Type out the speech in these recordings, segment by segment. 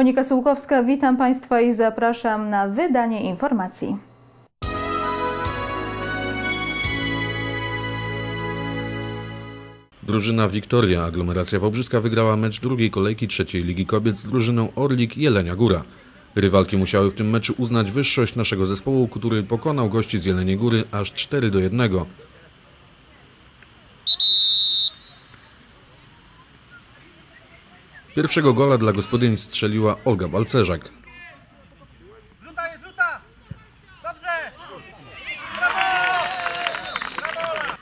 Monika Sułkowska, witam Państwa i zapraszam na wydanie informacji. Drużyna Wiktoria Aglomeracja Wałbrzyska wygrała mecz drugiej kolejki trzeciej Ligi Kobiet z drużyną Orlik Jelenia Góra. Rywalki musiały w tym meczu uznać wyższość naszego zespołu, który pokonał gości z Jeleniej Góry aż 4 do 1. Pierwszego gola dla gospodyń strzeliła Olga Balcerzak. Rzuta jest, rzuta! Dobrze!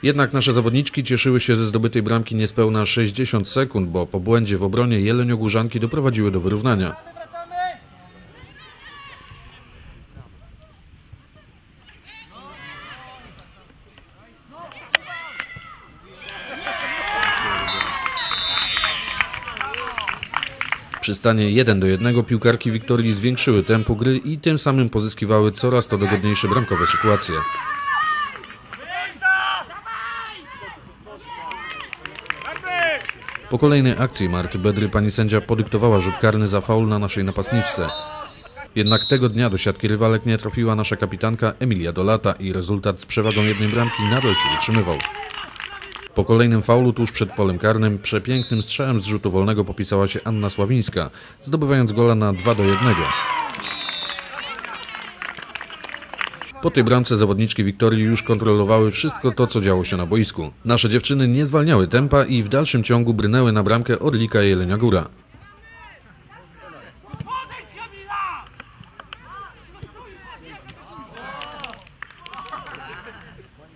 Jednak nasze zawodniczki cieszyły się ze zdobytej bramki niespełna 60 sekund, bo po błędzie w obronie Jeleniogórzanki doprowadziły do wyrównania. Przy stanie 1 do 1 piłkarki Wiktorii zwiększyły tempo gry i tym samym pozyskiwały coraz to dogodniejsze bramkowe sytuacje. Po kolejnej akcji Marty Bedry pani sędzia podyktowała rzut karny za faul na naszej napastniczce. Jednak tego dnia do siatki rywalek nie trafiła nasza kapitanka Emilia Dolata i rezultat z przewagą jednej bramki nadal się utrzymywał. Po kolejnym faulu tuż przed polem karnym przepięknym strzałem z rzutu wolnego popisała się Anna Sławińska, zdobywając gola na 2 do 1. Po tej bramce zawodniczki Wiktorii już kontrolowały wszystko to, co działo się na boisku. Nasze dziewczyny nie zwalniały tempa i w dalszym ciągu brnęły na bramkę Orlika Jelenia Góra.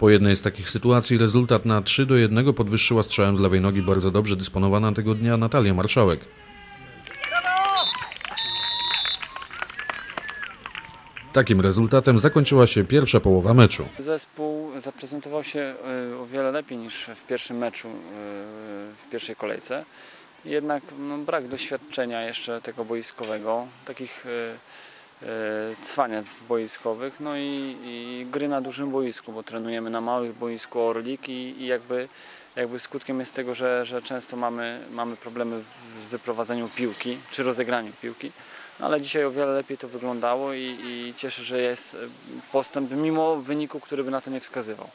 Po jednej z takich sytuacji rezultat na 3 do 1 podwyższyła strzałem z lewej nogi bardzo dobrze dysponowana tego dnia Natalia Marszałek. Takim rezultatem zakończyła się pierwsza połowa meczu. Zespół zaprezentował się e, o wiele lepiej niż w pierwszym meczu, e, w pierwszej kolejce. Jednak no, brak doświadczenia jeszcze tego boiskowego, takich e, cwaniac boiskowych, no i, i gry na dużym boisku, bo trenujemy na małych boisku Orlik i, i jakby, jakby skutkiem jest tego, że, że często mamy, mamy problemy z wyprowadzeniem piłki czy rozegraniu piłki. No, ale dzisiaj o wiele lepiej to wyglądało i, i cieszę, że jest e, postęp mimo wyniku, który by na to nie wskazywał.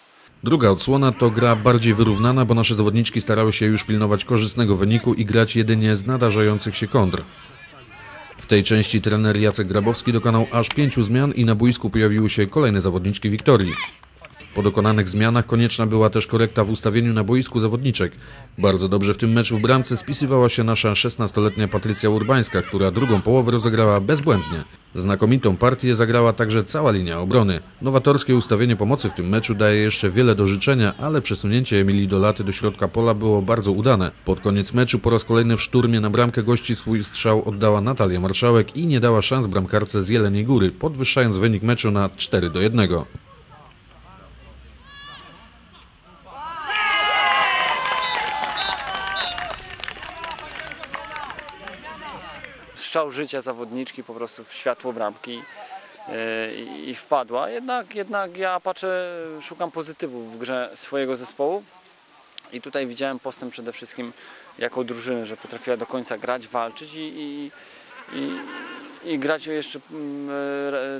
Druga odsłona to gra bardziej wyrównana, bo nasze zawodniczki starały się już pilnować korzystnego wyniku i grać jedynie z nadarzających się kontr. W tej części trener Jacek Grabowski dokonał aż pięciu zmian i na boisku pojawiły się kolejne zawodniczki Wiktorii. Po dokonanych zmianach konieczna była też korekta w ustawieniu na boisku zawodniczek. Bardzo dobrze w tym meczu w bramce spisywała się nasza 16-letnia Patrycja Urbańska, która drugą połowę rozegrała bezbłędnie. Znakomitą partię zagrała także cała linia obrony. Nowatorskie ustawienie pomocy w tym meczu daje jeszcze wiele do życzenia, ale przesunięcie Emilii Dolaty do środka pola było bardzo udane. Pod koniec meczu po raz kolejny w szturmie na bramkę gości swój strzał oddała Natalia Marszałek i nie dała szans bramkarce z Jeleniej Góry, podwyższając wynik meczu na 4 do 1. strzał życia zawodniczki po prostu w światło bramki e, i, wpadła. Jednak, jednak ja patrzę, szukam pozytywów w grze swojego zespołu i tutaj widziałem postęp przede wszystkim jako drużyny, że potrafiła do końca grać, walczyć i, i, i, i grać jeszcze mm,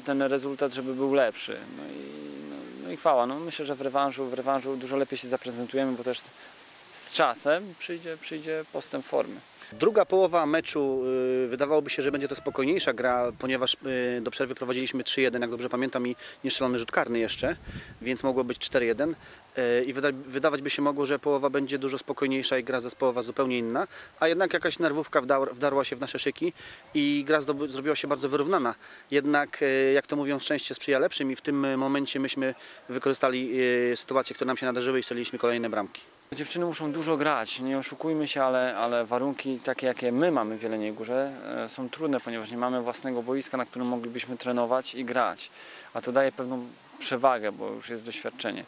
ten rezultat, żeby był lepszy. No i, no, no i chwała. No myślę, że w rewanżu, w rewanżu dużo lepiej się zaprezentujemy, bo też z czasem przyjdzie, przyjdzie postęp formy. Druga połowa meczu y, wydawałoby się, że będzie to spokojniejsza gra, ponieważ y, do przerwy prowadziliśmy 3-1, jak dobrze pamiętam, i niestrzelony rzut karny jeszcze, więc mogło być 4-1. Y, I wyda wydawać by się mogło, że połowa będzie dużo spokojniejsza i gra zespołowa zupełnie inna, a jednak jakaś nerwówka wdar wdarła się w nasze szyki i gra zrobiła się bardzo wyrównana. Jednak, jak to mówią, szczęście sprzyja lepszym i w tym momencie myśmy wykorzystali sytuacje, które nam się nadarzyły i strzeliliśmy kolejne bramki. Dziewczyny muszą dużo grać, nie oszukujmy się, ale, ale warunki takie, jakie my mamy w Jeleniej Górze e, są trudne, ponieważ nie mamy własnego boiska, na którym moglibyśmy trenować i grać. A to daje pewną przewagę, bo już jest doświadczenie.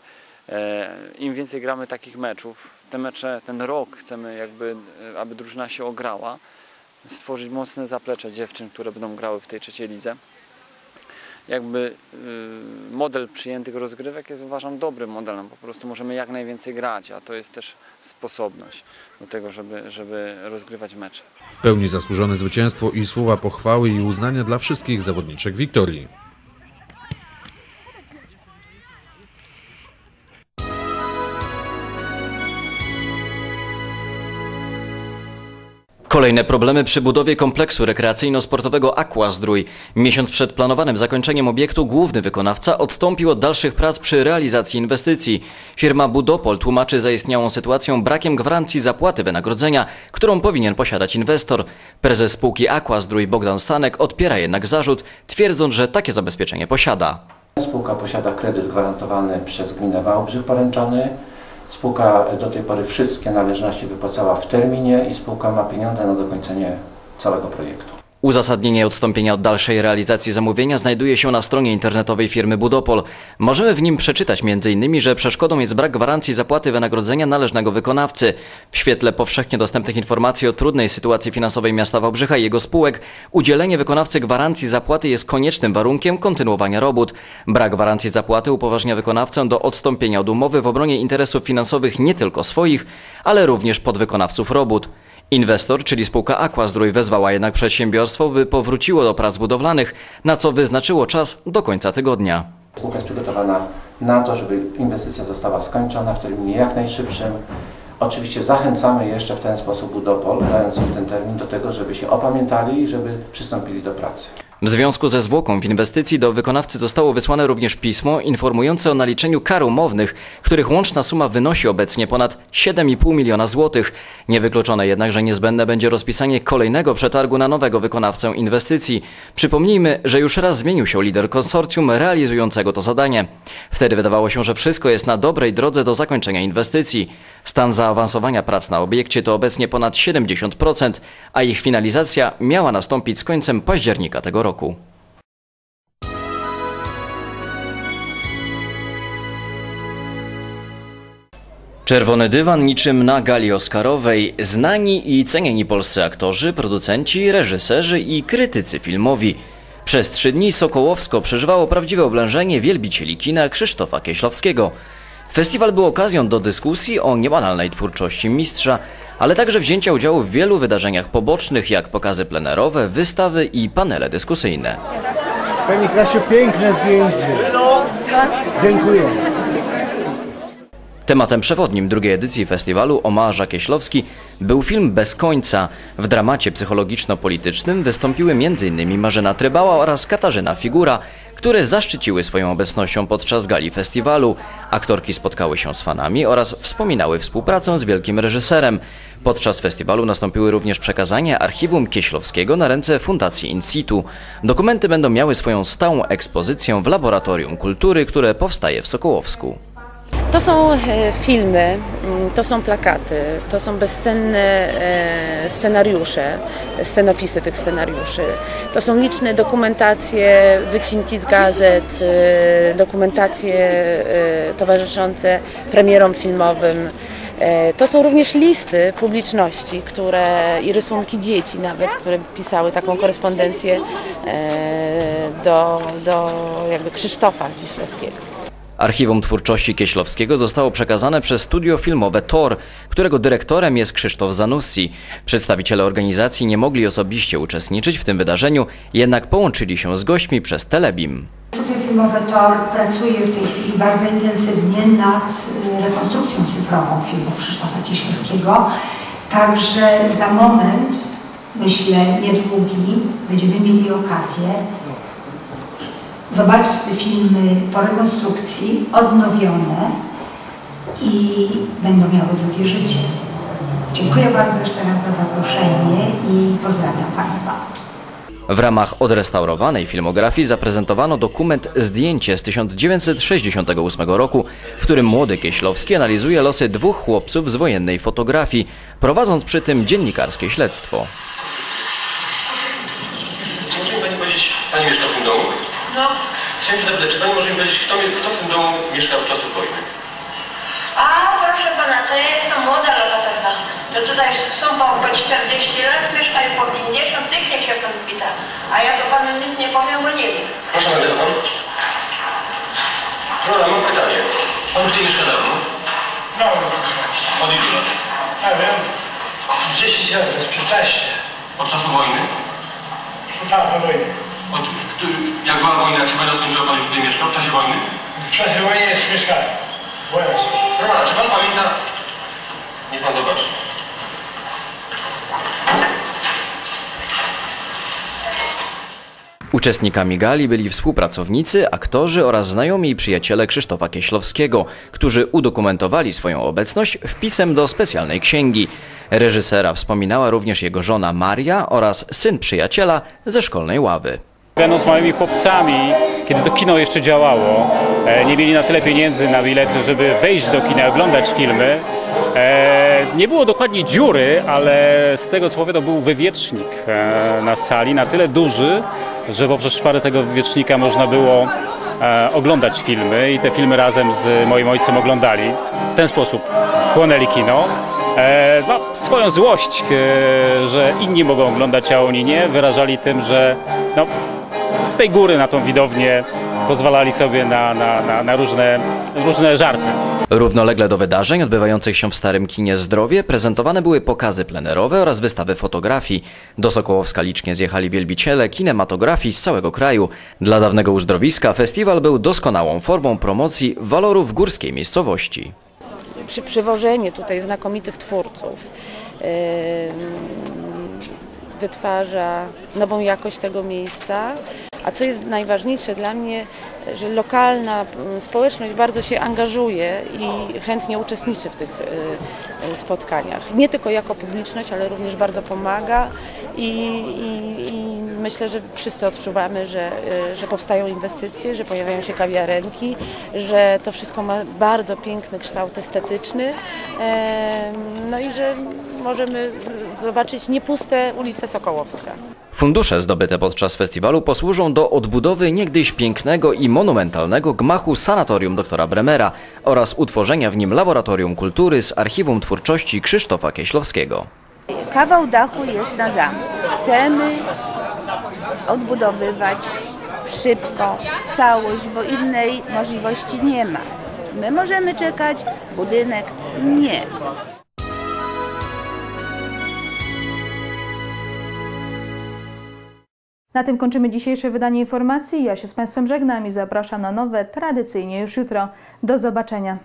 E, Im więcej gramy takich meczów, te mecze, ten rok chcemy jakby, e, aby drużyna się ograła, stworzyć mocne zaplecze dziewczyn, które będą grały w tej trzeciej lidze. Jakby y, model przyjętych rozgrywek jest uważam dobrym modelem. Po prostu możemy jak najwięcej grać, a to jest też sposobność do tego, żeby, żeby rozgrywać mecze. W pełni zasłużone zwycięstwo i słowa pochwały i uznania dla wszystkich zawodniczek Wiktorii. Kolejne problemy przy budowie kompleksu rekreacyjno-sportowego Aqua Zdrój. Miesiąc przed planowanym zakończeniem obiektu główny wykonawca odstąpił od dalszych prac przy realizacji inwestycji. Firma Budopol tłumaczy zaistniałą sytuacją brakiem gwarancji zapłaty wynagrodzenia, którą powinien posiadać inwestor. Prezes spółki Aqua Zdrój Bogdan Stanek odpiera jednak zarzut, twierdząc, że takie zabezpieczenie posiada. Spółka posiada kredyt gwarantowany przez gminę Wałbrzych Poręczany. Spółka do tej pory wszystkie należności wypłacała w terminie i spółka ma pieniądze na dokończenie całego projektu. Uzasadnienie odstąpienia od dalszej realizacji zamówienia znajduje się na stronie internetowej firmy Budopol. Możemy w nim przeczytać m.in., że przeszkodą jest brak gwarancji zapłaty wynagrodzenia należnego wykonawcy. W świetle powszechnie dostępnych informacji o trudnej sytuacji finansowej miasta Wałbrzycha i jego spółek, udzielenie wykonawcy gwarancji zapłaty jest koniecznym warunkiem kontynuowania robót. Brak gwarancji zapłaty upoważnia wykonawcę do odstąpienia od umowy w obronie interesów finansowych nie tylko swoich, ale również podwykonawców robót. Inwestor, czyli spółka Aquazdrój, wezwała jednak przedsiębiorstwo, by powróciło do prac budowlanych, na co wyznaczyło czas do końca tygodnia. Spółka jest przygotowana na to, żeby inwestycja została skończona w terminie jak najszybszym. Oczywiście zachęcamy jeszcze w ten sposób Budopol, dając im ten termin do tego, żeby się opamiętali i żeby przystąpili do pracy. W związku ze zwłoką w inwestycji do wykonawcy zostało wysłane również pismo informujące o naliczeniu kar umownych, których łączna suma wynosi obecnie ponad 7,5 miliona złotych. Niewykluczone jednak, że niezbędne będzie rozpisanie kolejnego przetargu na nowego wykonawcę inwestycji. Przypomnijmy, że już raz zmienił się lider konsorcjum realizującego to zadanie. Wtedy wydawało się, że wszystko jest na dobrej drodze do zakończenia inwestycji. Stan zaawansowania prac na obiekcie to obecnie ponad 70%, a ich finalizacja miała nastąpić z końcem października tego roku. Czerwony dywan niczym na gali Oscarowej, znani i cenieni polscy aktorzy, producenci, reżyserzy i krytycy filmowi. Przez trzy dni Sokołowsko przeżywało prawdziwe oblężenie wielbicieli kina Krzysztofa Kieślowskiego. Festiwal był okazją do dyskusji o niebanalnej twórczości mistrza, ale także wzięcia udziału w wielu wydarzeniach pobocznych, jak pokazy plenerowe, wystawy i panele dyskusyjne. Pani Kasiu, piękne zdjęcie. Dziękuję. Tematem przewodnim drugiej edycji festiwalu Omarza Kieślowski był film Bez końca. W dramacie psychologiczno-politycznym wystąpiły m.in. Marzena Trybała oraz Katarzyna Figura, które zaszczyciły swoją obecnością podczas gali festiwalu. Aktorki spotkały się z fanami oraz wspominały współpracę z wielkim reżyserem. Podczas festiwalu nastąpiły również przekazanie archiwum Kieślowskiego na ręce Fundacji In Situ. Dokumenty będą miały swoją stałą ekspozycję w Laboratorium Kultury, które powstaje w Sokołowsku. To są e, filmy, mm, to są plakaty, to są bezcenne e, scenariusze, scenopisy tych scenariuszy. To są liczne dokumentacje, wycinki z gazet, e, dokumentacje towarzyszące premierom filmowym. To są również listy publiczności, które i rysunki dzieci nawet, które pisały taką korespondencję do, do jakby Krzysztofa Wiślowskiego. Archiwum Twórczości Kieślowskiego zostało przekazane przez studio filmowe TOR, którego dyrektorem jest Krzysztof Zanussi. Przedstawiciele organizacji nie mogli osobiście uczestniczyć w tym wydarzeniu, jednak połączyli się z gośćmi przez Telebim. Studio Filmowe TOR pracuje w tej chwili bardzo intensywnie nad y, rekonstrukcją cyfrową filmu Krzysztofa Kieślowskiego. Także za moment, myślę niedługi, będziemy mieli okazję zobaczyć te filmy po rekonstrukcji, odnowione i będą miały drugie życie. Dziękuję bardzo jeszcze raz za zaproszenie i pozdrawiam Państwa. W ramach odrestaurowanej filmografii zaprezentowano dokument Zdjęcie z 1968 roku, w którym młody Kieślowski analizuje losy dwóch chłopców z wojennej fotografii, prowadząc przy tym dziennikarskie śledztwo. Czy może Pani powiedzieć, Pani mieszka w tym domu? No, Chciałem się zapytać, czy Pani może mi powiedzieć, kto, kto w tym domu mieszka od czasów wojny? a proszę pana, to ja jestem młoda lokatorka. To tutaj są po, po 40 lat, mieszkają po 50, tych niech się to wybita. A ja to panu nic nie powiem, bo nie wiem. Proszę nagrywa pan. Żona, mam pytanie. Pan tutaj mieszka dawno? No, Od ilu lat? ja wiem, 10 lat jest przecześnie. Od czasu wojny? Tak, na wojnie. Od, który, jak była wojna, się wojna skończyła, pan już tutaj mieszkał? W czasie wojny? W czasie wojny jest mieszkanie. A czy pan pamięta? Niech pan zobaczy. Uczestnikami gali byli współpracownicy, aktorzy oraz znajomi i przyjaciele Krzysztofa Kieślowskiego, którzy udokumentowali swoją obecność wpisem do specjalnej księgi. Reżysera wspominała również jego żona Maria oraz syn przyjaciela ze szkolnej ławy. Będąc małymi chłopcami, kiedy to kino jeszcze działało, e, nie mieli na tyle pieniędzy na bilety, żeby wejść do kina oglądać filmy. E, Nie było dokładnie dziury, ale z tego co wiadomo był wywiecznik e, na sali, na tyle duży, że poprzez szparę tego wywiecznika można było oglądać filmy i te filmy razem z moim ojcem oglądali. W ten sposób chłonęli kino. No, swoją złość, że inni mogą oglądać, a oni nie, wyrażali tym, że no, z tej góry na tą widownię pozwalali sobie na, na, na, na różne, różne żarty. Równolegle do wydarzeń odbywających się w Starym Kinie Zdrowie prezentowane były pokazy plenerowe oraz wystawy fotografii. Do Sokołowska licznie zjechali wielbiciele kinematografii z całego kraju. Dla dawnego uzdrowiska festiwal był doskonałą formą promocji walorów górskiej miejscowości. Przy przywożenie tutaj znakomitych twórców em, wytwarza nową jakość tego miejsca. A co jest najważniejsze dla mnie, że lokalna mm, społeczność bardzo się angażuje i chętnie uczestniczy w tych y, y, spotkaniach. Nie tylko jako publiczność, ale również bardzo pomaga i, i, i myślę, że wszyscy odczuwamy, że, y, że powstają inwestycje, że pojawiają się kawiarenki, że to wszystko ma bardzo piękny kształt estetyczny no i że możemy zobaczyć niepuste ulice Sokołowska. Fundusze zdobyte podczas festiwalu posłużą do odbudowy niegdyś pięknego i monumentalnego gmachu sanatorium doktora Bremera oraz utworzenia w nim laboratorium kultury z archiwum twórczości Krzysztofa Kieślowskiego. Kawał dachu jest na zamku. Chcemy odbudowywać szybko całość, bo innej możliwości nie ma. My możemy czekać, budynek nie. Na tym kończymy dzisiejsze wydanie informacji. Ja się z Państwem żegnam i zapraszam na nowe, tradycyjnie już jutro. Do zobaczenia.